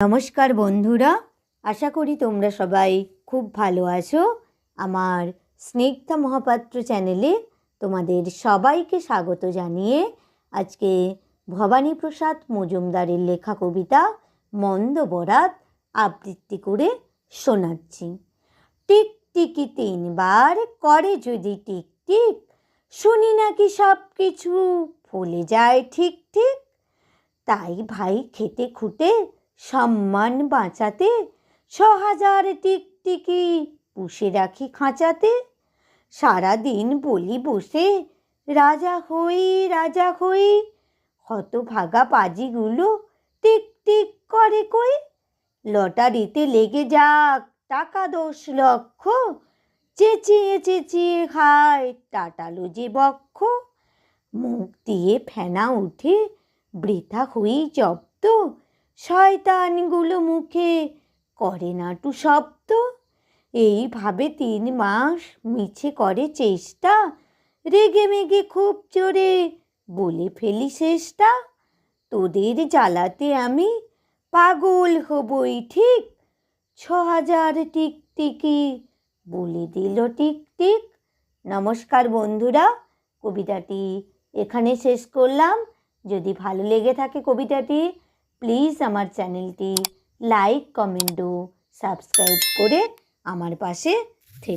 নমস্কার বন্ধুরা, আশা করি তোমরা সবাই খুব ভালো আছো। আমার স্নিগ্ধা মহাপাত্র চ্যানেলে তোমাদের সবাইকে স্বাগত জানিয়ে আজকে ভবানীপ্রসাদ মজুমদারের লেখা কবিতা মন্দ বরাত আবৃত্তি করে শোনাচ্ছি। টিক টিকি তিনবার করে যদি টিক টিক, শুনি নাকি সব কিছু ফলে যায় ঠিক ঠিক। তাই ভাই খেতে খুঁটে সম্মান বাঁচাতে ছ হাজার টিকটিকি পুষে রাখি খাঁচাতে, সারাদিন বলি বসে, রাজা হই রাজা হই, হতভাগা পাজিগুলো টিক টিক করে কই, লটারিতে লেগে যাক টাকা দশ লক্ষ, চেঁচিয়ে চেঁচিয়ে খায় টাটালো যে বক্ষ, মুখ দিয়ে ফেনা উঠে বৃথা হই জব্দ শয়তানগুলো মুখে করে না টু শব্দ? এইভাবে তিন মাস মিছে করে চেষ্টা? রেগে মেগে খুব জোরে বলে ফেলি শেষটা? তোদের জ্বালাতে আমি পাগল হবই ঠিক? ছ হাজার টিকটিকি বলে দিল টিক টিক নমস্কার বন্ধুরা, কবিতাটি এখানে শেষ করলাম। যদি ভালো লেগে থাকে কবিতাটি প্লিজ আমার চ্যানেলটি লাইক কমেন্ট ও সাবস্ক্রাইব করে আমার পাশে থেকে